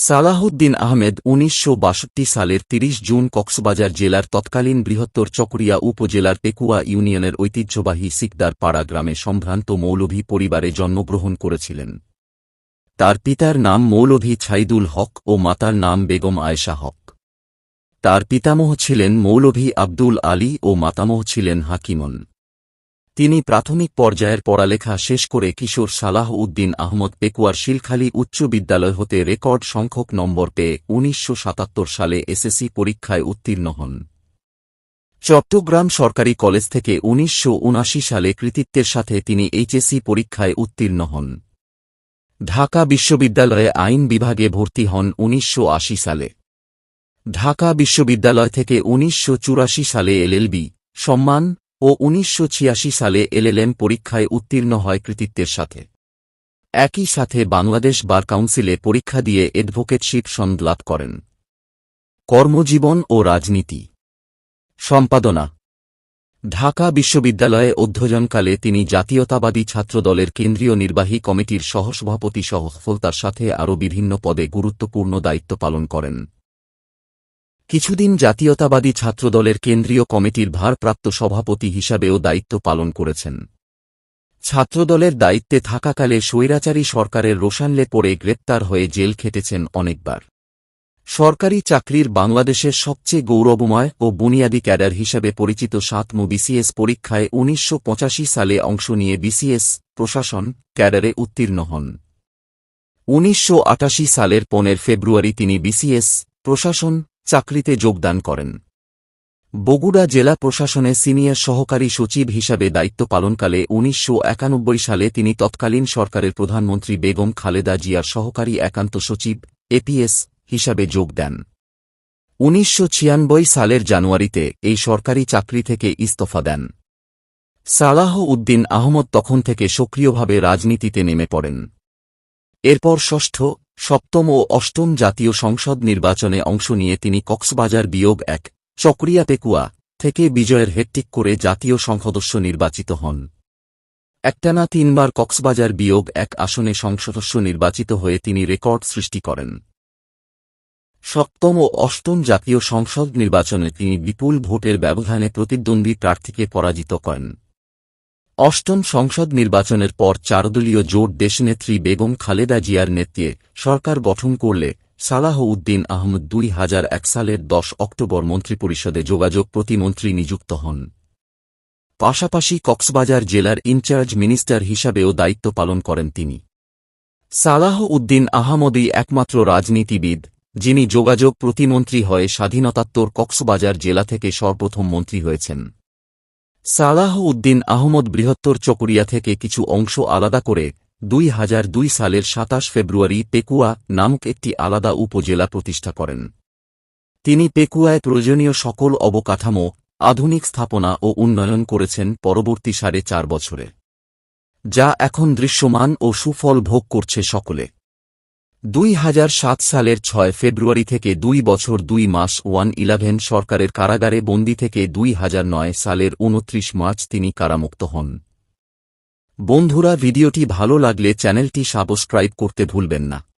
সালাহুদ্দিন আহমেদ উনিশশো বাষট্টি সালের ৩০ জুন কক্সবাজার জেলার তৎকালীন বৃহত্তর চকরিয়া উপজেলার পেকুয়া ইউনিয়নের ঐতিহ্যবাহী সিকদার পাড়া গ্রামে সম্ভ্রান্ত মৌলভী পরিবারে জন্মগ্রহণ করেছিলেন। তার পিতার নাম মৌলভী ছাইদুল হক ও মাতার নাম বেগম আয়েশা হক। তার পিতামহ ছিলেন মৌলভী আব্দুল আলী ও মাতামহ ছিলেন হাকিমন। তিনি প্রাথমিক পর্যায়ের পড়ালেখা শেষ করে কিশোর সালাহ উদ্দিন আহমদ পেকুয়ার শিলখালী উচ্চ বিদ্যালয় হতে রেকর্ড সংখ্যক নম্বর পেয়ে উনিশশো সাতাত্তর সালে এসএসসি পরীক্ষায় উত্তীর্ণ হন। চট্টগ্রাম সরকারি কলেজ থেকে উনিশশো সালে কৃতিত্বের সাথে তিনি এইচএসসি পরীক্ষায় উত্তীর্ণ হন। ঢাকা বিশ্ববিদ্যালয়ে আইন বিভাগে ভর্তি হন উনিশশো আশি সালে। ঢাকা বিশ্ববিদ্যালয় থেকে উনিশশো চুরাশি সালে এলএলবি সম্মান ও উনিশশো ছিয়াশি সালে এলএলএম পরীক্ষায় উত্তীর্ণ হয় কৃতিত্বের সাথে। একই সাথে বাংলাদেশ বার কাউন্সিলে পরীক্ষা দিয়ে অ্যাডভোকেটশিপ সনদ লাভ করেন। কর্মজীবন ও রাজনীতি। সম্পাদনা। ঢাকা বিশ্ববিদ্যালয়ে অধ্যয়নকালে তিনি জাতীয়তাবাদী ছাত্রদলের কেন্দ্রীয় নির্বাহী কমিটির সহসভাপতি সহ সফলতার সাথে আরও বিভিন্ন পদে গুরুত্বপূর্ণ দায়িত্ব পালন করেন। কিছুদিন জাতীয়তাবাদী ছাত্রদলের কেন্দ্রীয় কমিটির ভারপ্রাপ্ত সভাপতি হিসাবেও দায়িত্ব পালন করেছেন। ছাত্রদলের দায়িত্বে থাকাকালে স্বৈরাচারী সরকারের রোশানলে পড়ে গ্রেপ্তার হয়ে জেল খেটেছেন অনেকবার। সরকারি চাকরির বাংলাদেশের সবচেয়ে গৌরবময় ও বুনিয়াদী ক্যাডার হিসেবে পরিচিত সাতমু বিসিএস পরীক্ষায় উনিশশো পঁচাশি সালে অংশ নিয়ে বিসিএস প্রশাসন ক্যাডারে উত্তীর্ণ হন। উনিশশো আটাশি সালের পনেরো ফেব্রুয়ারি তিনি বিসিএস প্রশাসন চাকরিতে যোগদান করেন। বগুড়া জেলা প্রশাসনে সিনিয়র সহকারী সচিব হিসাবে দায়িত্ব পালনকালে উনিশশো একানব্বই সালে তিনি তৎকালীন সরকারের প্রধানমন্ত্রী বেগম খালেদা জিয়ার সহকারী একান্ত সচিব, এপিএস, হিসাবে যোগ দেন। উনিশশো ছিয়ানব্বই সালের জানুয়ারিতে এই সরকারি চাকরি থেকে ইস্তফা দেন। সালাহ উদ্দিন আহমদ তখন থেকে সক্রিয়ভাবে রাজনীতিতে নেমে পড়েন। এরপর ষষ্ঠ সপ্তম ও অষ্টম জাতীয় সংসদ নির্বাচনে অংশ নিয়ে তিনি কক্সবাজার বিয়োগ এক, চক্রিয়া পেকুয়া থেকে বিজয়ের হেট্টিক করে জাতীয় সংসদস্য নির্বাচিত হন। একটানা তিনবার কক্সবাজার বিয়োগ এক আসনে সংসদস্য নির্বাচিত হয়ে তিনি রেকর্ড সৃষ্টি করেন। সপ্তম ও অষ্টম জাতীয় সংসদ নির্বাচনে তিনি বিপুল ভোটের ব্যবধানে প্রতিদ্বন্দ্বী প্রার্থীকে পরাজিত করেন। অষ্টম সংসদ নির্বাচনের পর চারদলীয় জোট দেশনেত্রী বেগম খালেদা জিয়ার নেতৃত্বে সরকার গঠন করলে সালাহ উদ্দিন আহমদ দুই হাজার এক সালের দশ অক্টোবর মন্ত্রিপরিষদে যোগাযোগ প্রতিমন্ত্রী নিযুক্ত হন। পাশাপাশি কক্সবাজার জেলার ইনচার্জ মিনিস্টার হিসাবেও দায়িত্ব পালন করেন তিনি। সালাহ উদ্দিন আহমদই একমাত্র রাজনীতিবিদ, যিনি যোগাযোগ প্রতিমন্ত্রী হয়ে স্বাধীনতাত্তর কক্সবাজার জেলা থেকে সর্বপ্রথম মন্ত্রী হয়েছেন। সালাহ উদ্দিন আহমদ বৃহত্তর চকরিয়া থেকে কিছু অংশ আলাদা করে দুই হাজার দুই সালের সাতাশ ফেব্রুয়ারি পেকুয়া নামক একটি আলাদা উপজেলা প্রতিষ্ঠা করেন। তিনি পেকুয়ায় প্রয়োজনীয় সকল অবকাঠামো, আধুনিক স্থাপনা ও উন্নয়ন করেছেন পরবর্তী সাড়ে চার বছরে। যা এখন দৃশ্যমান ও সুফল ভোগ করছে সকলে। দুই হাজার সাত সালের ছয় ফেব্রুয়ারি থেকে দুই বছর দুই মাস ওয়ান ইলেভেন সরকারের কারাগারে বন্দি থেকে দুই হাজার নয় সালের উনত্রিশ মার্চ তিনি কারামুক্ত হন। বন্ধুরা, ভিডিওটি ভালো লাগলে চ্যানেলটি সাবস্ক্রাইব করতে ভুলবেন না।